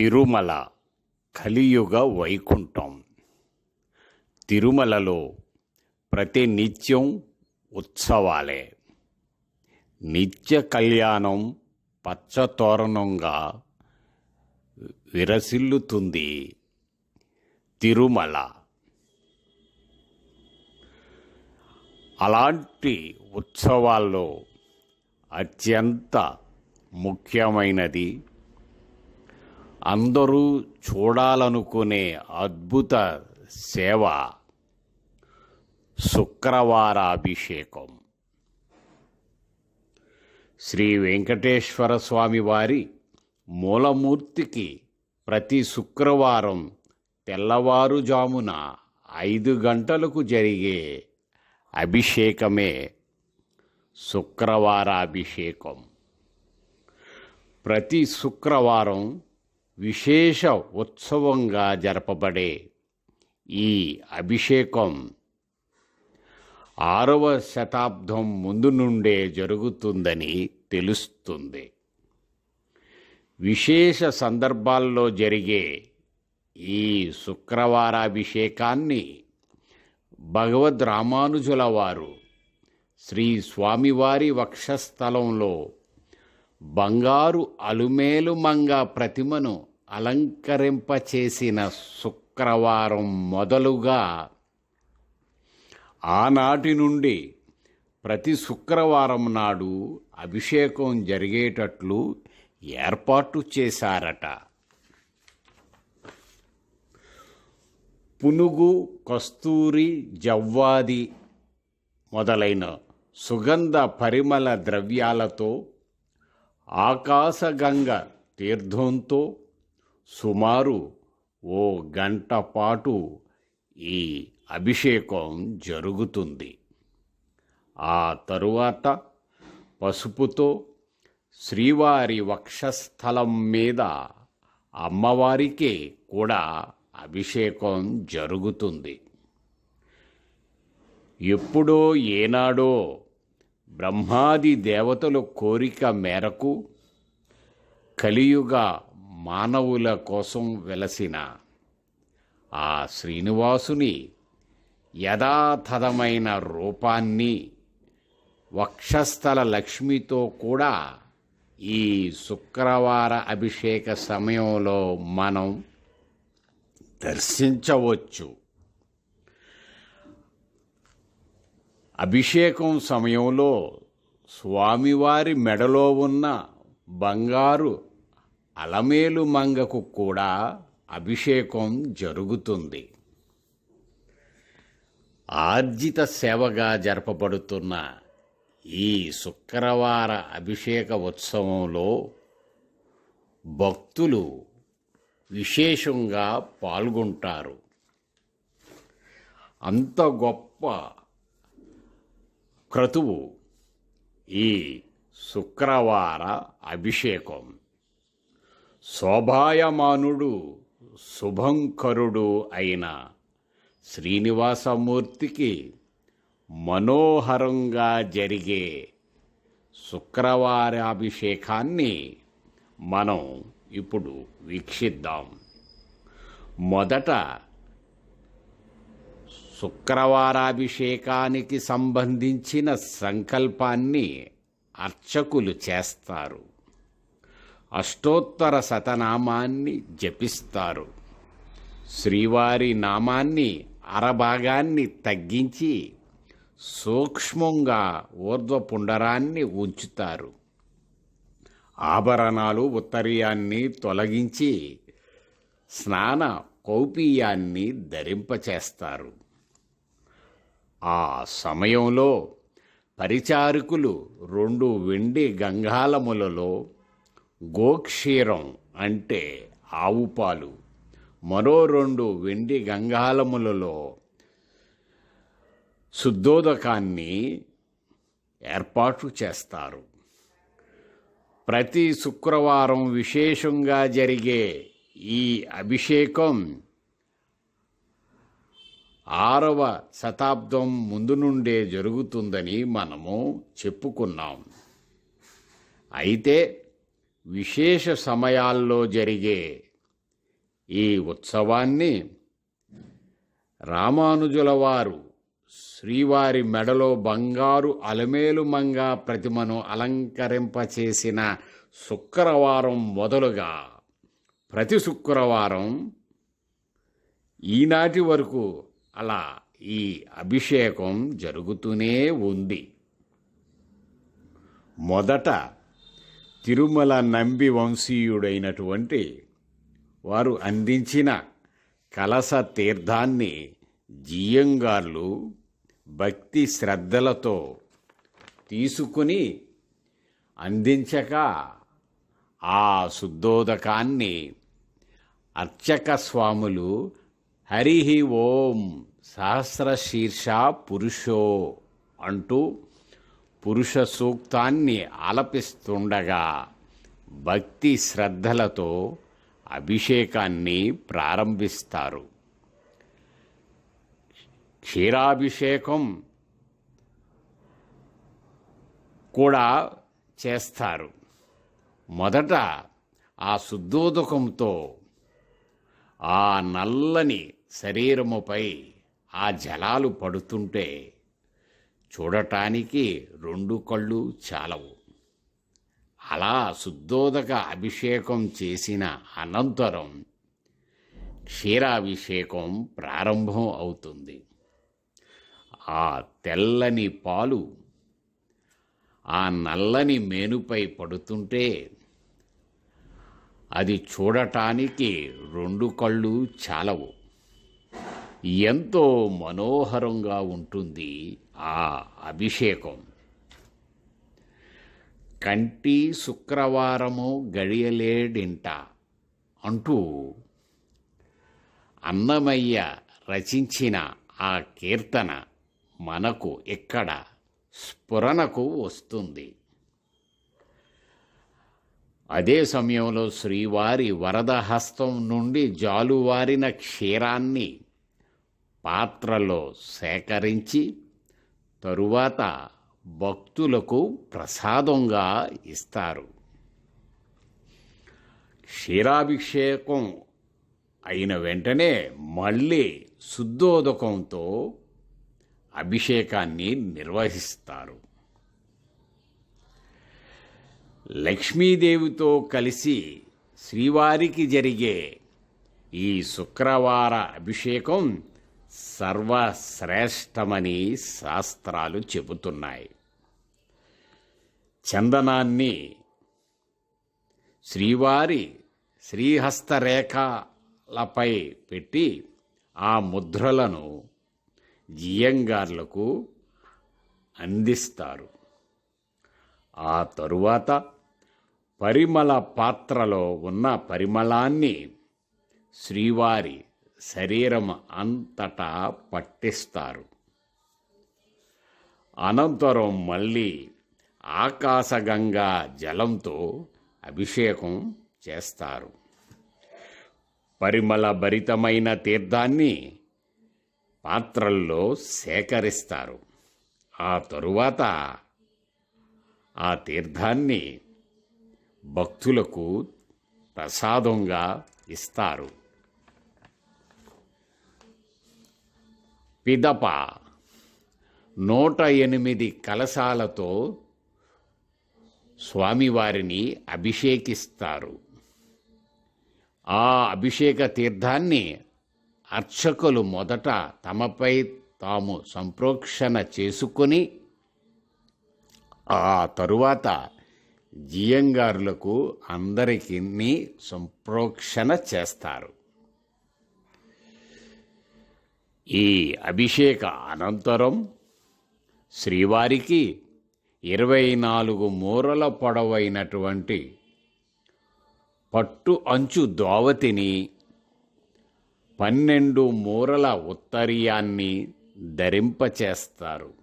తిరుమల కలియుగ వైకుంఠం. తిరుమలలో ప్రతి నిత్యం ఉత్సవాలే. నిత్య కళ్యాణం పచ్చతోరణంగా విరసిల్లుతుంది తిరుమల. అలాంటి ఉత్సవాల్లో అత్యంత ముఖ్యమైనది అందరూ చూడాలనుకునే అద్భుత సేవ శుక్రవారాభిషేకం. శ్రీ వెంకటేశ్వర స్వామి వారి మూలమూర్తికి ప్రతి శుక్రవారం తెల్లవారుజామున ఐదు గంటలకు జరిగే అభిషేకమే శుక్రవారాభిషేకం. ప్రతి శుక్రవారం విశేష ఉత్సవంగా జరపబడే ఈ అభిషేకం ఆరవ శతాబ్దం ముందు నుండే జరుగుతుందని తెలుస్తుంది. విశేష సందర్భాల్లో జరిగే ఈ శుక్రవారాభిషేకాన్ని భగవద్ రామానుజుల వారు శ్రీ స్వామివారి వక్షస్థలంలో బంగారు అలుమేలుమంగ ప్రతిమను అలంకరింపచేసిన శుక్రవారం మొదలుగా ఆనాటి నుండి ప్రతి శుక్రవారం నాడు అభిషేకం జరిగేటట్లు ఏర్పాటు చేశారట. పునుగు కస్తూరి జవ్వాది మొదలైన సుగంధ పరిమళ ద్రవ్యాలతో ఆకాశగంగ తీర్థంతో సుమారు ఓ గంట పాటు ఈ అభిషేకం జరుగుతుంది. ఆ తరువాత పసుపుతో శ్రీవారి వక్షస్థలం మీద అమ్మవారికే కూడా అభిషేకం జరుగుతుంది. ఎప్పుడో ఏనాడో బ్రహ్మాది దేవతల కోరిక మేరకు కలియుగ మానవుల కోసం వెలసిన ఆ శ్రీనివాసుని యథాతథమైన రూపాన్ని వక్షస్థల లక్ష్మితో కూడా ఈ శుక్రవార అభిషేక సమయంలో మనం దర్శించవచ్చు. అభిషేకం సమయంలో స్వామివారి మెడలో ఉన్న బంగారు అలమేలు మంగకు కూడా అభిషేకం జరుగుతుంది. ఆర్జిత సేవగా జరపబడుతున్న ఈ శుక్రవార అభిషేక ఉత్సవంలో భక్తులు విశేషంగా పాల్గొంటారు. అంత గొప్ప క్రతువు ఈ శుక్రవార అభిషేకం. శోభాయమానుడు శుభంకరుడు అయిన శ్రీనివాసమూర్తికి మనోహరంగా జరిగే శుక్రవారాభిషేకాన్ని మనం ఇప్పుడు వీక్షిద్దాం. మొదట శుక్రవారాభిషేకానికి సంబంధించిన సంకల్పాన్ని అర్చకులు చేస్తారు. అష్టోత్తర శతనామాన్ని జపిస్తారు. శ్రీవారి నామాన్ని అరభాగాన్ని తగ్గించి సూక్ష్మంగా ఊర్ధ్వపుండరాన్ని ఉంచుతారు. ఆభరణాలు ఉత్తరీయాన్ని తొలగించి స్నాన కౌపీయాన్ని ధరింపచేస్తారు. ఆ సమయంలో పరిచారకులు రెండు వెండి గంగాలములలో గోక్షీరం అంటే ఆవు పాలు. మరో రెండు వెండి గంగాలములలో శుద్ధోదకాన్ని ఏర్పాటు చేస్తారు. ప్రతి శుక్రవారం విశేషంగా జరిగే ఈ అభిషేకం ఆరవ శతాబ్దం ముందు నుండే జరుగుతుందని మనము చెప్పుకున్నాం. అయితే విశేష సమయాల్లో జరిగే ఈ ఉత్సవాన్ని రామానుజుల వారు శ్రీవారి మెడలో బంగారు అలమేలు మంగా ప్రతిమను అలంకరింపచేసిన శుక్రవారం మొదలుగా ప్రతి శుక్రవారం ఈనాటి వరకు అలా ఈ అభిషేకం జరుగుతూనే ఉంది. మొదట తిరుమల నంబి వంశీయుడైనటువంటి వారు అందించిన కలస తీర్థాన్ని జియ్యంగార్లు భక్తి శ్రద్ధలతో తీసుకుని అందించక ఆ శుద్ధోదకాన్ని అర్చక స్వాములు హరి ఓం సహస్రశీర్ష పురుషో అంటూ పురుష సూక్తాన్ని ఆలపిస్తుండగా భక్తి శ్రద్ధలతో అభిషేకాన్ని ప్రారంభిస్తారు. క్షీరాభిషేకం కూడా చేస్తారు. మొదట ఆ శుద్ధోదకంతో ఆ నల్లని శరీరముపై ఆ జలాలు పడుతుంటే చూడటానికి రెండు కళ్ళు చాలవు. అలా శుద్ధోదక అభిషేకం చేసిన అనంతరం క్షీరాభిషేకం ప్రారంభం అవుతుంది. ఆ తెల్లని పాలు ఆ నల్లని మేనుపై పడుతుంటే అది చూడటానికి రెండు కళ్ళు చాలవు. ఎంతో మనోహరంగా ఉంటుంది ఆ అభిషేకం. కంటి శుక్రవారము గడియలేడింట అంటూ అన్నమయ్య రచించిన ఆ కీర్తన మనకు ఇక్కడ స్ఫురణకు వస్తుంది. అదే సమయంలో శ్రీవారి వరద హస్తం నుండి జాలువారిన క్షీరాన్ని పాత్రలో సేకరించి తరువాత భక్తులకు ప్రసాదంగా ఇస్తారు. క్షీరాభిషేకం అయిన వెంటనే మళ్ళీ శుద్ధోదకంతో అభిషేకాన్ని నిర్వహిస్తారు. లక్ష్మీదేవితో కలిసి శ్రీవారికి జరిగే ఈ శుక్రవార అభిషేకం సర్వశ్రేష్టమని శాస్త్రాలు చెబుతున్నాయి. చందనాన్ని శ్రీవారి శ్రీహస్తరేఖలపై పెట్టి ఆ ముద్రలను జియంగార్లకు అందిస్తారు. ఆ తరువాత పరిమళ పాత్రలో ఉన్న పరిమళాన్ని శ్రీవారి శరీరం అంతటా పట్టిస్తారు. అనంతరం మళ్ళీ ఆకాశగంగా జలంతో అభిషేకం చేస్తారు. పరిమళ భరితమైన తీర్థాన్ని పాత్రల్లో సేకరిస్తారు. ఆ తరువాత ఆ తీర్థాన్ని భక్తులకు ప్రసాదంగా ఇస్తారు. పిదప నూట ఎనిమిది కలశాలతో స్వామివారిని అభిషేకిస్తారు. ఆ అభిషేక తీర్థాన్ని అర్చకులు మొదట తమపై తాము సంప్రోక్షణ చేసుకొని ఆ తరువాత జియంగారులకు అందరికీ సంప్రోక్షణ చేస్తారు. ఈ అభిషేక అనంతరం శ్రీవారికి ఇరవై నాలుగు మూరల పొడవైనటువంటి పట్టు అంచు దోవతిని పన్నెండు మూరల ఉత్తరీయాన్ని ధరింపచేస్తారు.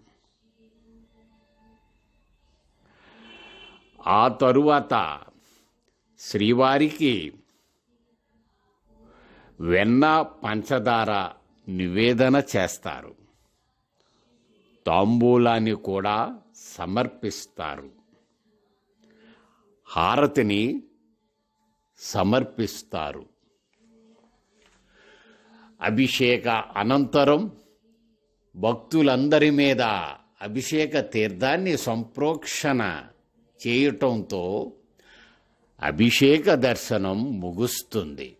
ఆ తరువాత శ్రీవారికి వెన్న పంచదార నివేదన చేస్తారు. తాంబూలాన్ని కూడా సమర్పిస్తారు. హారతిని సమర్పిస్తారు. అభిషేక అనంతరం భక్తులందరి మీద అభిషేక తీర్థాన్ని సంప్రోక్షణ చేయటంతో అభిషేక దర్శనం ముగుస్తుంది.